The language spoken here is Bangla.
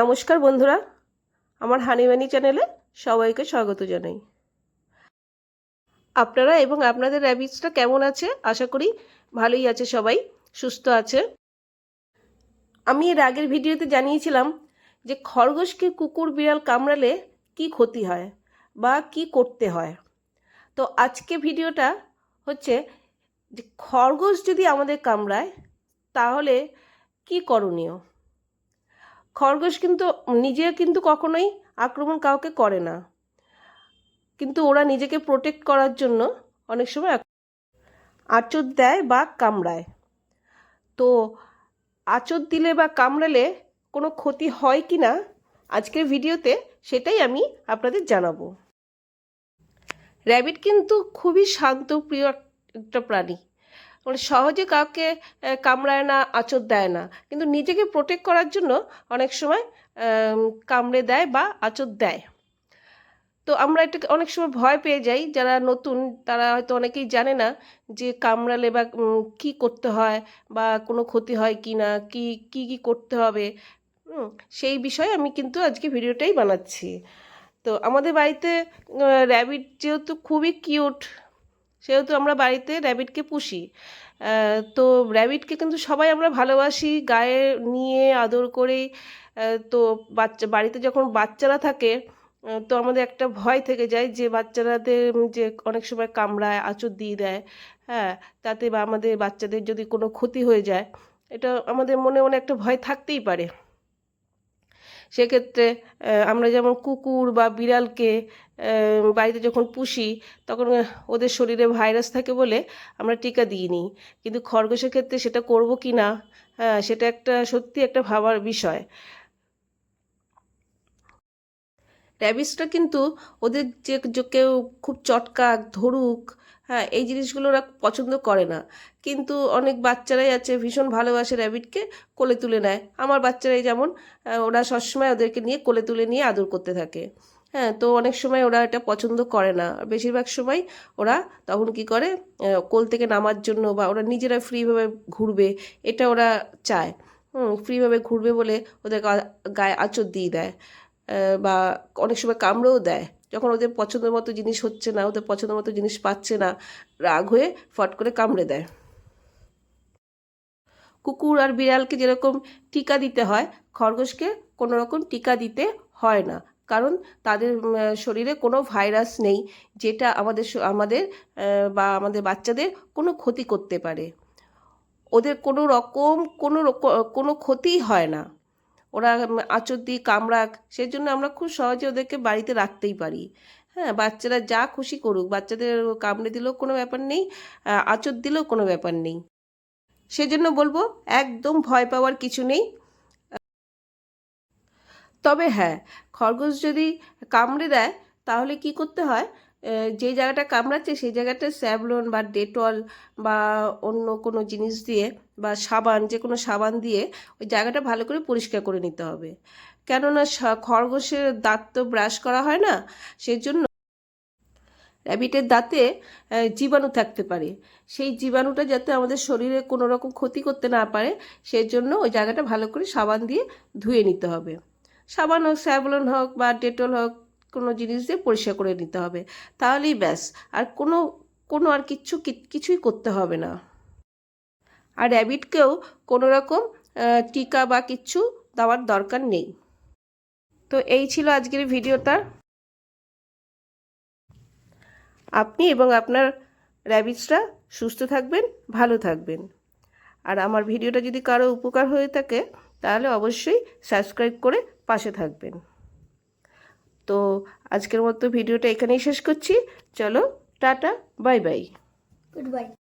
নমস্কার বন্ধুরা, আমার হানিমানি চ্যানেলে সবাইকে স্বাগত জানাই। আপনারা এবং আপনাদের র্যাবিটসটা কেমন আছে? আশা করি ভালোই আছে সবাই, সুস্থ আছে। আমি এর আগের ভিডিওতে জানিয়েছিলাম যে খরগোশকে কুকুর বিড়াল কামড়ালে কি ক্ষতি হয় বা কি করতে হয়। তো আজকে ভিডিওটা হচ্ছে যে খরগোশ যদি আমাদের কামড়ায়, তাহলে কি করণীয়? খরগোশ কিন্তু নিজে কিন্তু কখনোই আক্রমণ কাউকে করে না। কিন্তু ওরা নিজেকে প্রোটেক্ট করার জন্য অনেক সময় আঁচড় দেয় বা কামড়ায়। তো আঁচড় দিলে বা কামড়ালে কোনো ক্ষতি হয় কি না আজকের ভিডিওতে সেটাই আমি আপনাদের জানাব। র্যাবিট কিন্তু খুবই শান্তপ্রিয় একটা প্রাণী। মানে সহজে কাউকে কামড়ায় না, আঁচড় দেয় না। কিন্তু নিজেকে প্রোটেক্ট করার জন্য অনেক সময় কামড়ে দেয় বা আঁচড় দেয়। তো আমরা এটা অনেক সময় ভয় পেয়ে যাই যারা নতুন, তারা হয়তো অনেকেই জানে না যে কামড়ালে বা কি করতে হয় বা কোনো ক্ষতি হয় কি না, কি কি কি করতে হবে। সেই বিষয়ে আমি কিন্তু আজকে ভিডিওটাই বানাচ্ছি। তো আমাদের বাড়িতে র্যাবিট যেহেতু খুবই কিউট সেহেতু আমরা বাড়িতে র্যাবিটকে পুষি। তো র্যাবিটকে কিন্তু সবাই আমরা ভালোবাসি, গায়ে নিয়ে আদর করে। তো বাচ্চা, বাড়িতে যখন বাচ্চারা থাকে তো আমাদের একটা ভয় থেকে যায় যে বাচ্চারাদের যে অনেক সময় কামড়ায়, আঁচড় দিয়ে দেয় হ্যাঁ তাতে বা আমাদের বাচ্চাদের যদি কোনো ক্ষতি হয়ে যায়, এটা আমাদের মনে মনে একটা ভয় থাকতেই পারে। সেক্ষেত্রে আমরা যেমন কুকুর বা বিড়ালকে বাড়িতে যখন পুষি, তখন ওদের শরীরে ভাইরাস থাকে বলে আমরা টিকা দিই নি কিন্তু খরগোশের ক্ষেত্রে সেটা করব কি না হ্যাঁ সেটা একটা সত্যি একটা ভাবার বিষয়। র্যাবিসটা কিন্তু ওদের যে কেউ খুব চটকাক, ধরুক হ্যাঁ এই জিনিসগুলো ওরা পছন্দ করে না। কিন্তু অনেক বাচ্চারাই আছে, ভীষণ ভালোবাসে র্যাবিটকে, কোলে তুলে নেয়। আমার বাচ্চারাই যেমন ওরা সবসময় ওদেরকে নিয়ে কোলে তুলে নিয়ে আদর করতে থাকে। হ্যাঁ তো অনেক সময় ওরা এটা পছন্দ করে না। বেশিরভাগ সময় ওরা তখন কি করে কোল থেকে নামার জন্য বা ওরা নিজেরা ফ্রিভাবে ঘুরবে, এটা ওরা চায়। হুম, ফ্রিভাবে ঘুরবে বলে ওদের গায়ে আঁচড় দিয়ে দেয় বা অনেক সময় কামড়েও দেয়। যখন ওদের পছন্দের মতো জিনিস হচ্ছে না, ওদের পছন্দের মতো জিনিস পাচ্ছে না, রাগ হয়ে ফট করে কামড়ে দেয়। কুকুর আর বিড়ালকে যেরকম টিকা দিতে হয়, খরগোশকে কোনো রকম টিকা দিতে হয় না, কারণ তাদের শরীরে কোনো ভাইরাস নেই, যেটা আমাদের আমাদের বা আমাদের বাচ্চাদের কোনো ক্ষতি করতে পারে। ওদের কোনো রকম কোনো কোনো ক্ষতিই হয় না। ওরা আঁচড় দিই কামড়াক, সেজন্য আমরা খুব সহজে ওদেরকে বাড়িতে রাখতেই পারি। হ্যাঁ বাচ্চারা যা খুশি করুক, বাচ্চাদের কামড়ে দিলেও কোনো ব্যাপার নেই আঁচড় দিলেও কোনো ব্যাপার নেই। সেজন্য বলব, একদম ভয় পাওয়ার কিছু নেই। তবে হ্যাঁ খরগোশ যদি কামড়ে দেয়, তাহলে কি করতে হয়? যে জায়গাটা কামড়াচ্ছে সেই জায়গাটা স্যাভলন বা ডেটল বা অন্য কোনো জিনিস দিয়ে বা সাবান যে কোনো সাবান দিয়ে ওই জায়গাটা ভালো করে পরিষ্কার করে নিতে হবে। কেননা খরগোশের দাঁত তো ব্রাশ করা হয় না, সেজন্য র্যাবিটের দাঁতে জীবাণু থাকতে পারে। সেই জীবাণুটা যাতে আমাদের শরীরে কোনো রকম ক্ষতি করতে না পারে সেই জন্য ওই জায়গাটা ভালো করে সাবান দিয়ে ধুয়ে নিতে হবে। সাবান হোক, স্যাভলন হোক বা ডেটল হোক জিনিস দিয়ে পরিষ্কার করে নিতে হবে। তাহলেই ব্যাস, আর কোনো কোনো আর কিচ্ছু কিছুই করতে হবে না। আর র্যাবিটকেও কোনো রকম টিকা বা কিচ্ছু দেওয়ার দরকার নেই। তো এই ছিল আজকের ভিডিওটা। আপনি এবং আপনার র্যাবিটসরা সুস্থ থাকবেন, ভালো থাকবেন। আর আমার ভিডিওটা যদি কারও উপকার হয়ে থাকে, তাহলে অবশ্যই সাবস্ক্রাইব করে পাশে থাকবেন। তো আজকের মতো ভিডিওটা এখানেই শেষ করছি চলো টাটা বাই বাই Goodbye.